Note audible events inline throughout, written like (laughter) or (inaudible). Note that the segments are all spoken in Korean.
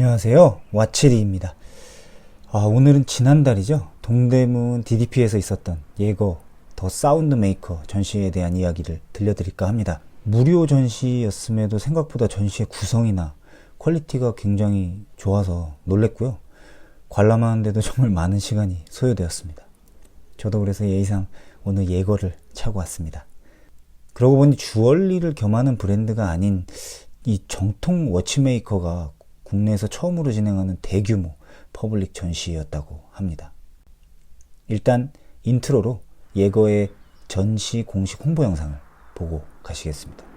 안녕하세요. 와치리입니다. 아, 오늘은 지난달이죠. 동대문 DDP에서 있었던 예거 더 사운드 메이커 전시에 대한 이야기를 들려드릴까 합니다. 무료 전시였음에도 생각보다 전시의 구성이나 퀄리티가 굉장히 좋아서 놀랬고요. 관람하는데도 정말 많은 시간이 소요되었습니다. 저도 그래서 예의상 오늘 예거를 차고 왔습니다. 그러고 보니 주얼리를 겸하는 브랜드가 아닌 이 정통 워치메이커가 국내에서 처음으로 진행하는 대규모 퍼블릭 전시였다고 합니다. 일단 인트로로 예거의 전시 공식 홍보 영상을 보고 가시겠습니다.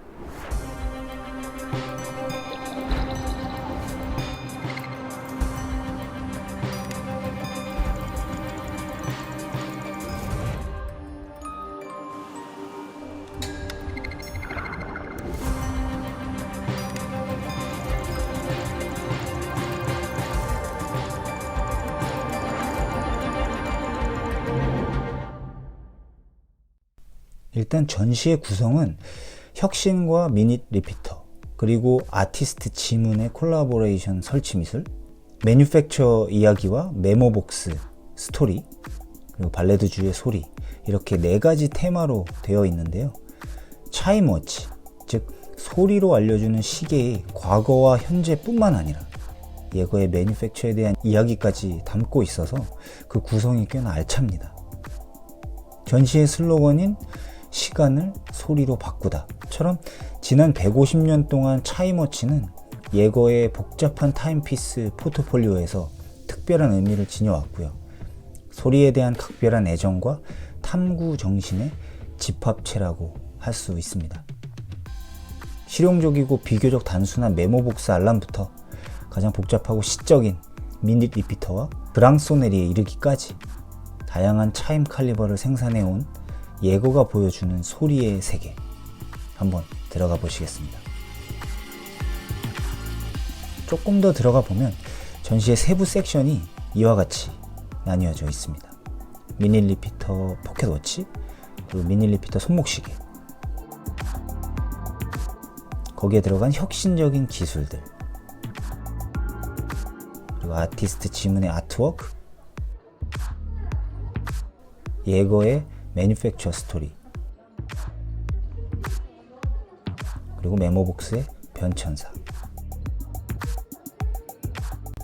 일단 전시의 구성은 혁신과 미닛 리피터 그리고 아티스트 지문의 콜라보레이션 설치 미술 매뉴팩처 이야기와 메모복스 스토리 그리고 발레드주의 소리 이렇게 네 가지 테마로 되어 있는데요. 차이머치 즉 소리로 알려주는 시계의 과거와 현재뿐만 아니라 예거의 매뉴팩처에 대한 이야기까지 담고 있어서 그 구성이 꽤나 알찹니다. 전시의 슬로건인 시간을 소리로 바꾸다처럼 지난 150년 동안 차이머치는 예거의 복잡한 타임피스 포트폴리오에서 특별한 의미를 지녀왔고요. 소리에 대한 각별한 애정과 탐구 정신의 집합체라고 할 수 있습니다. 실용적이고 비교적 단순한 메모 복스 알람부터 가장 복잡하고 시적인 미닛 리피터와 브랑소네리에 이르기까지 다양한 차임 칼리버를 생산해온 예고가 보여주는 소리의 세계 한번 들어가 보시겠습니다. 조금 더 들어가 보면 전시의 세부 섹션이 이와 같이 나뉘어져 있습니다. 미니 리피터 포켓워치, 그리고 미니 리피터 손목시계, 거기에 들어간 혁신적인 기술들, 그리고 아티스트 지문의 아트워크, 예거의 매니팩처 스토리 그리고 메모복스의 변천사.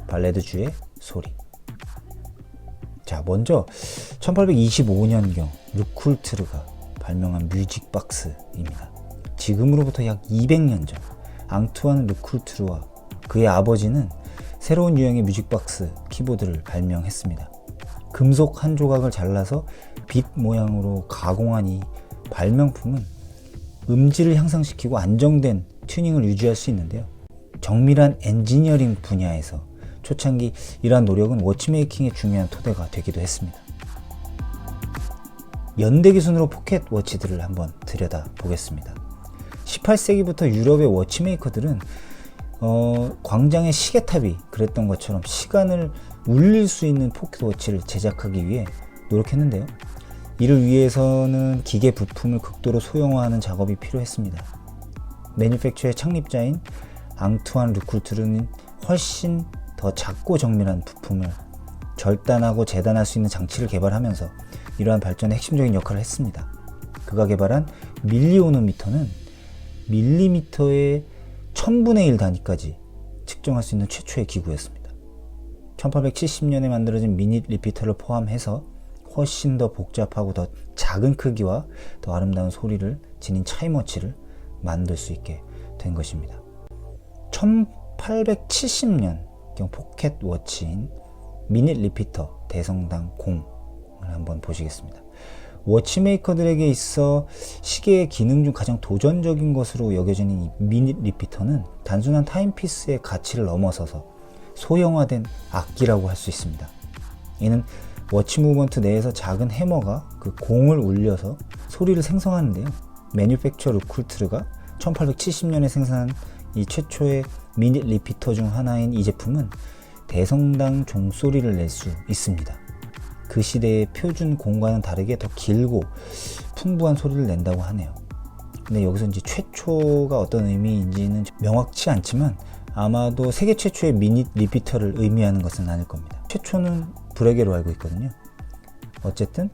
발레드 주의 소리. 자 먼저 1825년경 르쿨트르가 발명한 뮤직박스입니다. 지금으로부터 약 200년 전 앙투안 르쿨트르와 그의 아버지는 새로운 유형의 뮤직박스 키보드를 발명했습니다. 금속 한 조각을 잘라서 빛 모양으로 가공한 이 발명품은 음질을 향상시키고 안정된 튜닝을 유지할 수 있는데요. 정밀한 엔지니어링 분야에서 초창기 이러한 노력은 워치메이킹의 중요한 토대가 되기도 했습니다. 연대 기순으로 포켓 워치들을 한번 들여다 보겠습니다. 18세기부터 유럽의 워치메이커들은 어, 광장의 시계탑이 그랬던 것처럼 시간을 울릴 수 있는 포켓워치를 제작하기 위해 노력했는데요. 이를 위해서는 기계 부품을 극도로 소형화하는 작업이 필요했습니다. 매니팩처의 창립자인 앙투안 르쿨트르는 훨씬 더 작고 정밀한 부품을 절단하고 재단할 수 있는 장치를 개발하면서 이러한 발전에 핵심적인 역할을 했습니다. 그가 개발한 밀리오노미터는 밀리미터의 1000분의 1 단위까지 측정할 수 있는 최초의 기구였습니다. 1870년에 만들어진 미닛 리피터를 포함해서 훨씬 더 복잡하고 더 작은 크기와 더 아름다운 소리를 지닌 차이머치를 만들 수 있게 된 것입니다. 1870년경 포켓 워치인 미닛 리피터 대성당 공을 한번 보시겠습니다. 워치메이커들에게 있어 시계의 기능 중 가장 도전적인 것으로 여겨지는 이 미닛 리피터는 단순한 타임피스의 가치를 넘어서서 소형화된 악기라고 할 수 있습니다. 이는 워치 무브먼트 내에서 작은 해머가 그 공을 울려서 소리를 생성하는데요. 매뉴팩처 루쿨트르가 1870년에 생산한 이 최초의 미닛 리피터 중 하나인 이 제품은 대성당 종소리를 낼 수 있습니다. 그 시대의 표준 공과는 다르게 더 길고 풍부한 소리를 낸다고 하네요. 근데 여기서 이제 최초가 어떤 의미인지는 명확치 않지만 아마도 세계 최초의 미닛 리피터를 의미하는 것은 아닐 겁니다. 최초는 브레게로 알고 있거든요. 어쨌든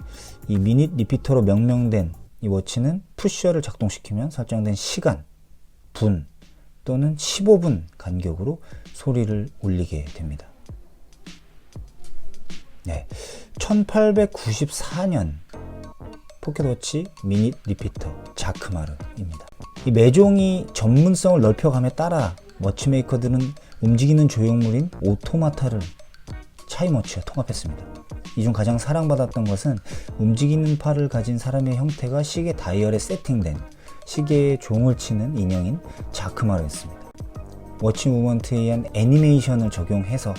이 미닛 리피터로 명명된 이 워치는 푸셔를 작동시키면 설정된 시간, 분 또는 15분 간격으로 소리를 울리게 됩니다. 네, 1894년 포켓워치 미닛 리피터 자크마르입니다. 이 매종이 전문성을 넓혀감에 따라 워치메이커들은 움직이는 조형물인 오토마타를 차이머치와 통합했습니다. 이 중 가장 사랑받았던 것은 움직이는 팔을 가진 사람의 형태가 시계 다이얼에 세팅된 시계의 종을 치는 인형인 자크마르였습니다. 워치 무먼트에 의한 애니메이션을 적용해서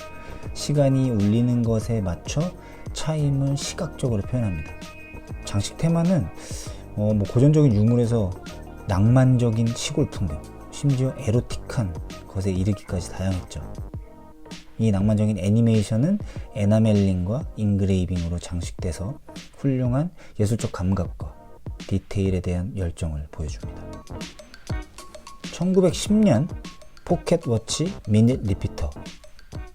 시간이 울리는 것에 맞춰 차임을 시각적으로 표현합니다. 장식 테마는 어, 뭐 고전적인 유물에서 낭만적인 시골 풍경, 심지어 에로틱한 것에 이르기까지 다양했죠. 이 낭만적인 애니메이션은 에나멜링과 인그레이빙으로 장식돼서 훌륭한 예술적 감각과 디테일에 대한 열정을 보여줍니다. 1910년 포켓 워치 미닛 리피터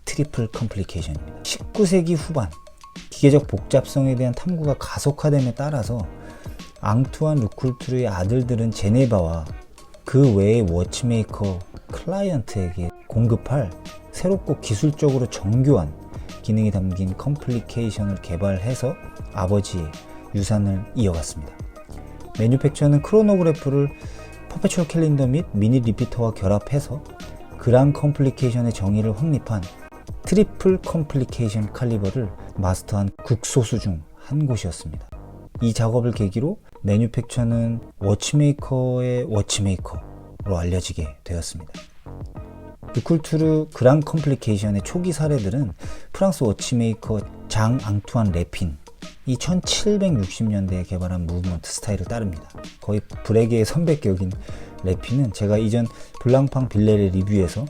트리플 컴플리케이션입니다. 19세기 후반 기계적 복잡성에 대한 탐구가 가속화됨에 따라서 앙투안 루쿨트르의 아들들은 제네바와 그 외의 워치메이커 클라이언트에게 공급할 새롭고 기술적으로 정교한 기능이 담긴 컴플리케이션을 개발해서 아버지의 유산을 이어갔습니다. 매뉴팩처는 크로노그래프를 퍼페추얼 캘린더 및 미니 리피터와 결합해서 그랑 컴플리케이션의 정의를 확립한 트리플 컴플리케이션 칼리버를 마스터한 국소수 중 한 곳이었습니다. 이 작업을 계기로 매뉴팩처는 워치메이커의 워치메이커로 알려지게 되었습니다. 루쿨투르 그랑 컴플리케이션의 초기 사례들은 프랑스 워치메이커 장 앙투안 레핀 이 1760년대에 개발한 무브먼트 스타일을 따릅니다. 거의 브레게의 선배격인 레핀은 제가 이전 블랑팡 빌레의 리뷰에서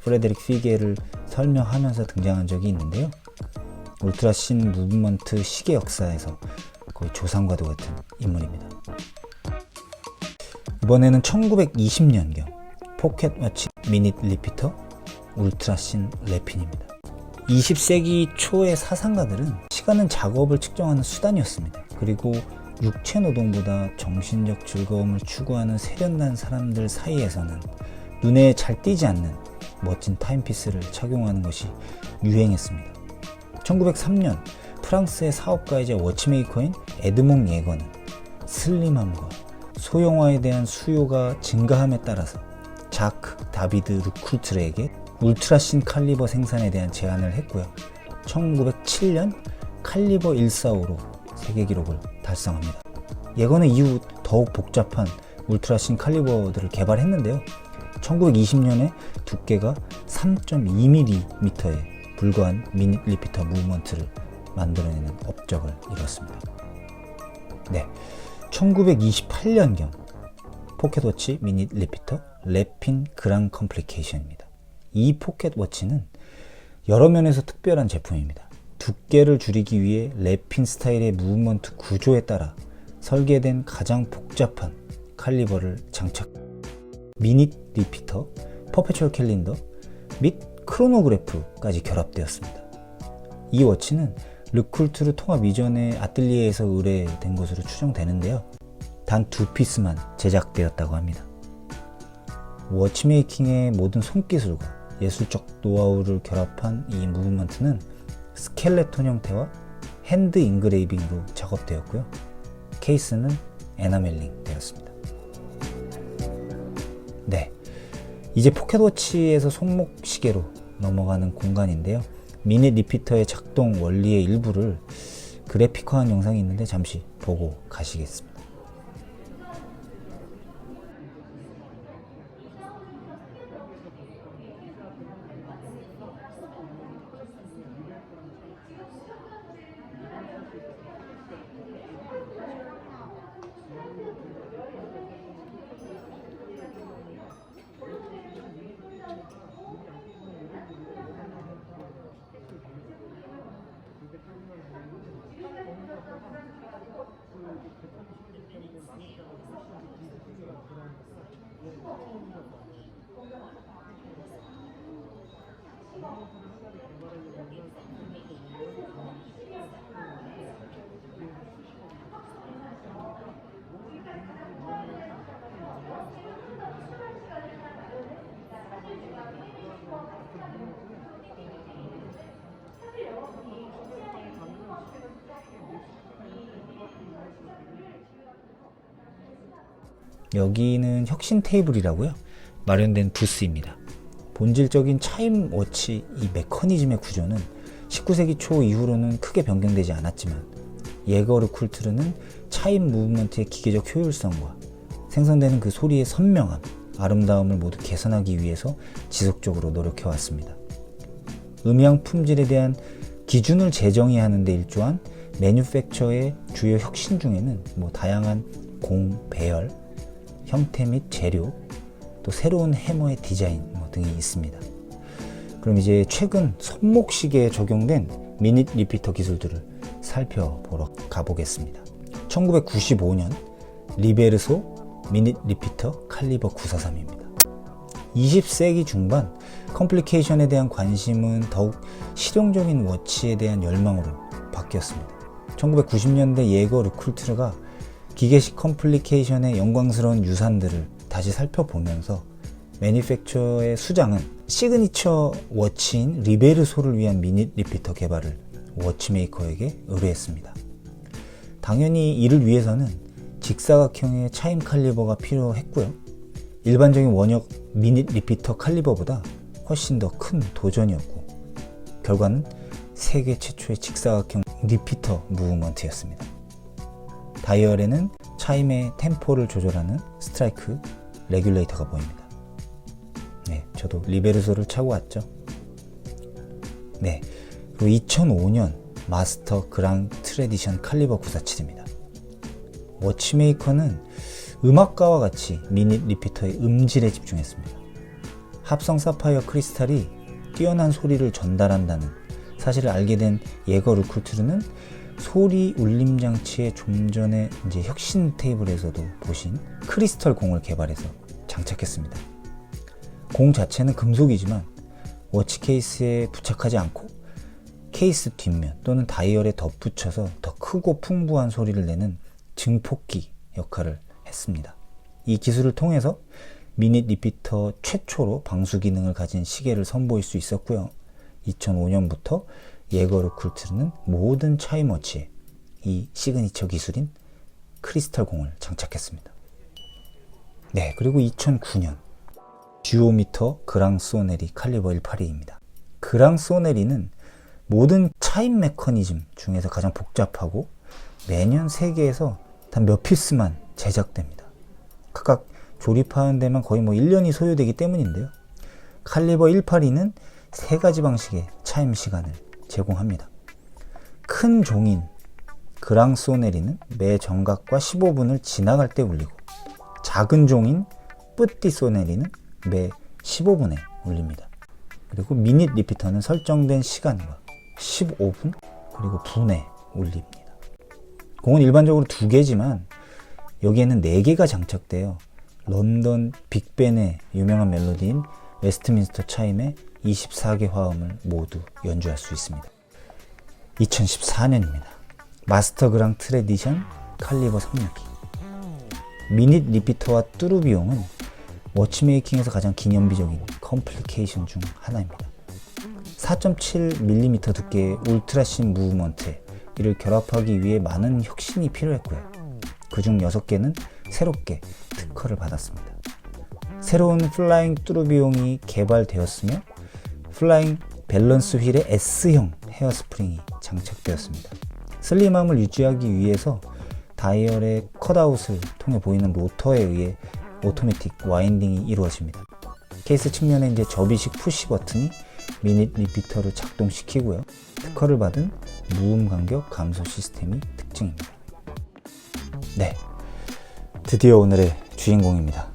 프레데릭 피게를 설명하면서 등장한 적이 있는데요. 울트라신 무브먼트 시계 역사에서 거의 조상과도 같은 인물입니다. 이번에는 1920년경 포켓워치 미닛 리피터 울트라신 레핀입니다. 20세기 초의 사상가들은 시간은 작업을 측정하는 수단이었습니다. 그리고 육체 노동보다 정신적 즐거움을 추구하는 세련난 사람들 사이에서는 눈에 잘 띄지 않는 멋진 타임피스를 착용하는 것이 유행했습니다. 1903년 프랑스의 사업가이자 워치메이커인 에드몽 예거는 슬림함과 소형화에 대한 수요가 증가함에 따라서 자크 다비드 루쿨트르에게 울트라신 칼리버 생산에 대한 제안을 했고요. 1907년 칼리버 145로 세계 기록을 달성합니다. 예거는 이후 더욱 복잡한 울트라신 칼리버들을 개발했는데요. 1920년에 두께가 3.2mm에 불과한 미닛 리피터 무브먼트를 만들어내는 업적을 이뤘습니다. 네, 1928년경 포켓워치 미닛 리피터 랩핀 그랑 컴플리케이션입니다. 이 포켓워치는 여러 면에서 특별한 제품입니다. 두께를 줄이기 위해 랩핀 스타일의 무브먼트 구조에 따라 설계된 가장 복잡한 칼리버를 장착. 미닛 리피터, 퍼페추얼 캘린더 및 크로노그래프까지 결합되었습니다. 이 워치는 르쿨트르 통합 이전의 아틀리에에서 의뢰된 것으로 추정되는데요. 단 두 피스만 제작되었다고 합니다. 워치메이킹의 모든 손기술과 예술적 노하우를 결합한 이 무브먼트는 스켈레톤 형태와 핸드 인그레이빙으로 작업되었고요. 케이스는 에나멜링 되었습니다. 네. 이제 포켓워치에서 손목 시계로 넘어가는 공간인데요. 미니 리피터의 작동 원리의 일부를 그래픽화한 영상이 있는데 잠시 보고 가시겠습니다. 여기는 혁신 테이블이라고요. 마련된 부스입니다. 본질적인 차임 워치 이 메커니즘의 구조는 19세기 초 이후로는 크게 변경되지 않았지만 예거르 쿨트르는 차임 무브먼트의 기계적 효율성과 생성되는 그 소리의 선명함, 아름다움을 모두 개선하기 위해서 지속적으로 노력해 왔습니다. 음향 품질에 대한 기준을 제정해야 하는 데 일조한 매뉴팩처의 주요 혁신 중에는 뭐 다양한 공, 배열, 형태 및 재료, 또 새로운 해머의 디자인 뭐 등이 있습니다. 그럼 이제 최근 손목 시계에 적용된 미닛 리피터 기술들을 살펴보러 가보겠습니다. 1995년 리베르소 미닛 리피터 칼리버 943입니다. 20세기 중반 컴플리케이션에 대한 관심은 더욱 실용적인 워치에 대한 열망으로 바뀌었습니다. 1990년대 예거 르쿨트르가 기계식 컴플리케이션의 영광스러운 유산들을 다시 살펴보면서 매니팩처의 수장은 시그니처 워치인 리베르소를 위한 미닛 리피터 개발을 워치메이커에게 의뢰했습니다. 당연히 이를 위해서는 직사각형의 차임 칼리버가 필요했고요. 일반적인 원형 미닛 리피터 칼리버보다 훨씬 더 큰 도전이었고 결과는 세계 최초의 직사각형 리피터 무브먼트였습니다. 다이얼에는 차임의 템포를 조절하는 스트라이크 레귤레이터가 보입니다. 네, 저도 리베르소를 차고 왔죠. 네, 그리고 2005년 마스터 그랑 트레디션 칼리버 947입니다. 워치메이커는 음악가와 같이 미닛 리피터의 음질에 집중했습니다. 합성 사파이어 크리스탈이 뛰어난 소리를 전달한다는 사실을 알게 된 예거 루쿠트르는 소리 울림 장치에 좀 전에 이제 혁신 테이블에서도 보신 크리스털 공을 개발해서 장착했습니다. 공 자체는 금속이지만 워치 케이스에 부착하지 않고 케이스 뒷면 또는 다이얼에 덧붙여서 더 크고 풍부한 소리를 내는 증폭기 역할을 했습니다. 이 기술을 통해서 미닛 리피터 최초로 방수 기능을 가진 시계를 선보일 수 있었고요. 2005년부터 예거르 쿨트르는 모든 차이머치에 이 시그니처 기술인 크리스탈 공을 장착했습니다. 네, 그리고 2009년 듀오미터 그랑 소네리 칼리버 182입니다. 그랑 소네리는 모든 차임 메커니즘 중에서 가장 복잡하고 매년 세계에서 단 몇 피스만 제작됩니다. 각각 조립하는 데만 거의 뭐 1년이 소요되기 때문인데요. 칼리버 182는 세 가지 방식의 차임 시간을 제공합니다. 큰 종인 그랑소네리는 매 정각과 15분을 지나갈 때 울리고 작은 종인 뿌띠소네리는 매 15분에 울립니다. 그리고 미닛 리피터는 설정된 시간과 15분 그리고 분에 울립니다. 공은 일반적으로 두 개지만 여기에는 네 개가 장착되어 런던 빅벤의 유명한 멜로디인 웨스트민스터 차임의 24개 화음을 모두 연주할 수 있습니다. 2014년입니다. 마스터 그랑 트레디션 칼리버 362 미닛 리피터와 뚜루비용은 워치메이킹에서 가장 기념비적인 컴플리케이션 중 하나입니다. 4.7mm 두께의 울트라신 무브먼트에 이를 결합하기 위해 많은 혁신이 필요했고요. 그중 6개는 새롭게 특허를 받았습니다. 새로운 플라잉 뚜루비용이 개발되었으며 플라잉 밸런스 휠에 S형 헤어스프링이 장착되었습니다. 슬림함을 유지하기 위해서 다이얼의 컷아웃을 통해 보이는 로터에 의해 오토매틱 와인딩이 이루어집니다. 케이스 측면에 이제 접이식 푸시 버튼이 미닛 리피터를 작동시키고요. 특허를 받은 무음 간격 감소 시스템이 특징입니다. 네. 드디어 오늘의 주인공입니다.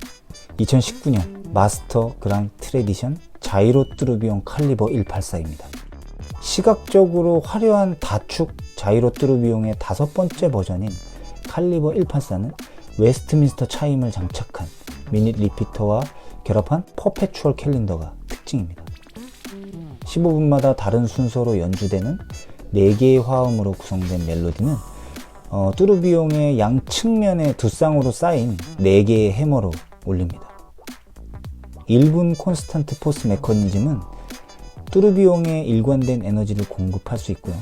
2019년 마스터 그랑 트레디션 자이로 뚜루비온 칼리버 184입니다. 시각적으로 화려한 다축 자이로 뚜루비용의 다섯 번째 버전인 칼리버 184는 웨스트민스터 차임을 장착한 미닛 리피터와 결합한 퍼페추얼 캘린더가 특징입니다. 15분마다 다른 순서로 연주되는 4개의 화음으로 구성된 멜로디는 어, 뚜르비용의 양 측면에 두 쌍으로 쌓인 4개의 해머로 올립니다. 1분 콘스탄트 포스 메커니즘은 뚜르비용에 일관된 에너지를 공급할 수 있고요.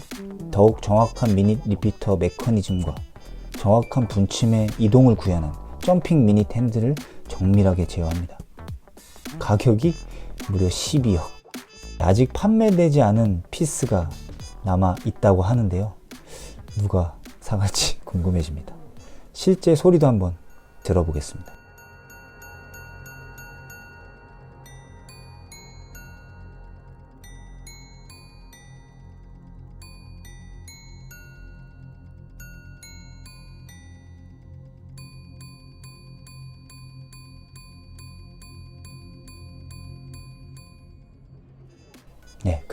더욱 정확한 미닛 리피터 메커니즘과 정확한 분침의 이동을 구현한 점핑 미닛 핸들을 정밀하게 제어합니다. 가격이 무려 12억. 아직 판매되지 않은 피스가 남아 있다고 하는데요. 누가 사갈지 (laughs) 궁금해집니다. 실제 소리도 한번 들어보겠습니다.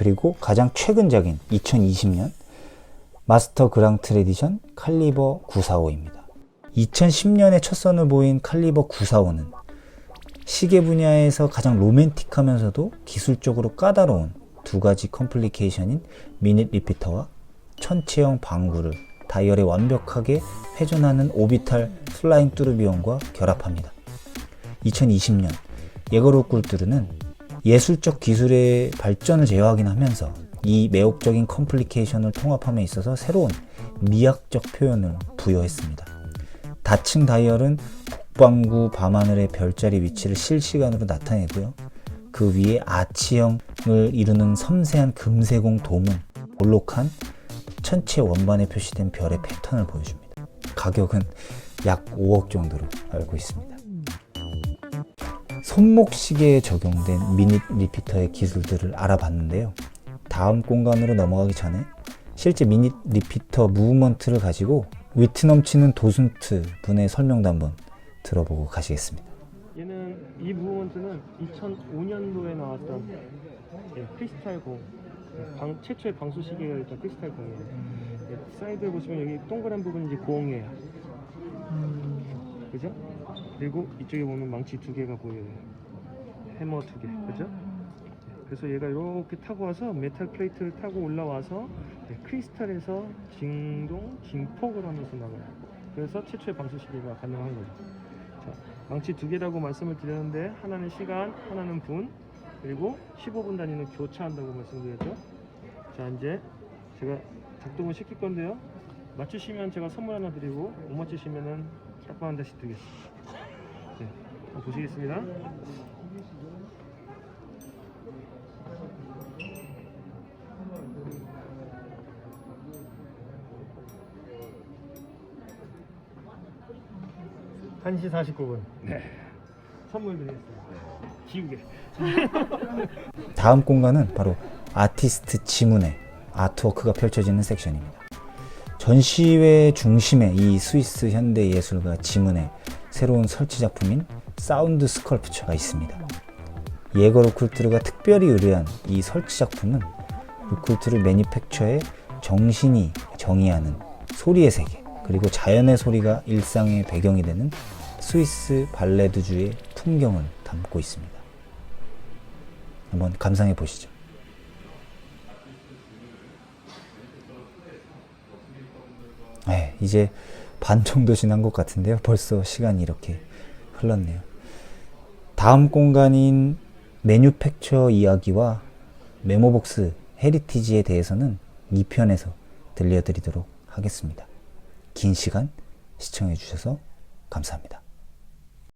그리고 가장 최근작인 2020년 마스터 그랑트 레디션 칼리버 945입니다. 2010년에 첫 선을 보인 칼리버 945는 시계 분야에서 가장 로맨틱하면서도 기술적으로 까다로운 두 가지 컴플리케이션인 미닛 리피터와 천체형 방구를 다이얼에 완벽하게 회전하는 오비탈 플라잉 뚜르비온과 결합합니다. 2020년 예거로 꿀뚜르는 예술적 기술의 발전을 제어하긴 하면서 이 매혹적인 컴플리케이션을 통합함에 있어서 새로운 미학적 표현을 부여했습니다. 다층 다이얼은 북방구 밤하늘의 별자리 위치를 실시간으로 나타내고요. 그 위에 아치형을 이루는 섬세한 금세공 돔은 볼록한 천체 원반에 표시된 별의 패턴을 보여줍니다. 가격은 약 5억 정도로 알고 있습니다. 손목 시계에 적용된 미닛 리피터의 기술들을 알아봤는데요. 다음 공간으로 넘어가기 전에 실제 미닛 리피터 무브먼트를 가지고 위트 넘치는 도슨트 분의 설명도 한번 들어보고 가시겠습니다. 얘는 이 무브먼트는 2005년도에 나왔던 예, 크리스탈 공 방, 최초의 방수 시계가 있던 크리스탈 공이에요. 예, 사이드에 보시면 여기 동그란 부분이 이제 공이에요. 그죠? 그리고 이쪽에 보면 망치 두 개가 보여요. 해머 두 개, 그죠? 예, 그래서 얘가 이렇게 타고 와서 메탈 플레이트를 타고 올라와서 예, 크리스탈에서 진동, 진폭을 하면서 나가요. 그래서 최초의 방수 시계가 가능한 거죠. 자, 망치 두 개라고 말씀을 드렸는데 하나는 시간, 하나는 분, 그리고 15분 단위는 교차한다고 말씀드렸죠. 자, 이제 제가 작동을 시킬 건데요. 맞추시면 제가 선물 하나 드리고 못 맞추시면은 짝방 한 대씩 드리겠습니다. 보시겠습니다. 한시 49분. 네. 선물 드리겠습니다. 지우개. (laughs) 다음 공간은 바로 아티스트 지문의 아트워크가 펼쳐지는 섹션입니다. 전시회 중심에 이 스위스 현대 예술가 지문의 새로운 설치 작품인 사운드 스컬프처가 있습니다. 예거 루쿨트르가 특별히 의뢰한 이 설치 작품은 루쿨트르 매니팩처의 정신이 정의하는 소리의 세계 그리고 자연의 소리가 일상의 배경이 되는 스위스 발레드주의 풍경을 담고 있습니다. 한번 감상해 보시죠. 네, 이제 반 정도 지난 것 같은데요. 벌써 시간이 이렇게 흘렀네요. 다음 공간인 매뉴팩처 이야기와 메모복스 헤리티지에 대해서는 2편에서 들려드리도록 하겠습니다. 긴 시간 시청해 주셔서 감사합니다.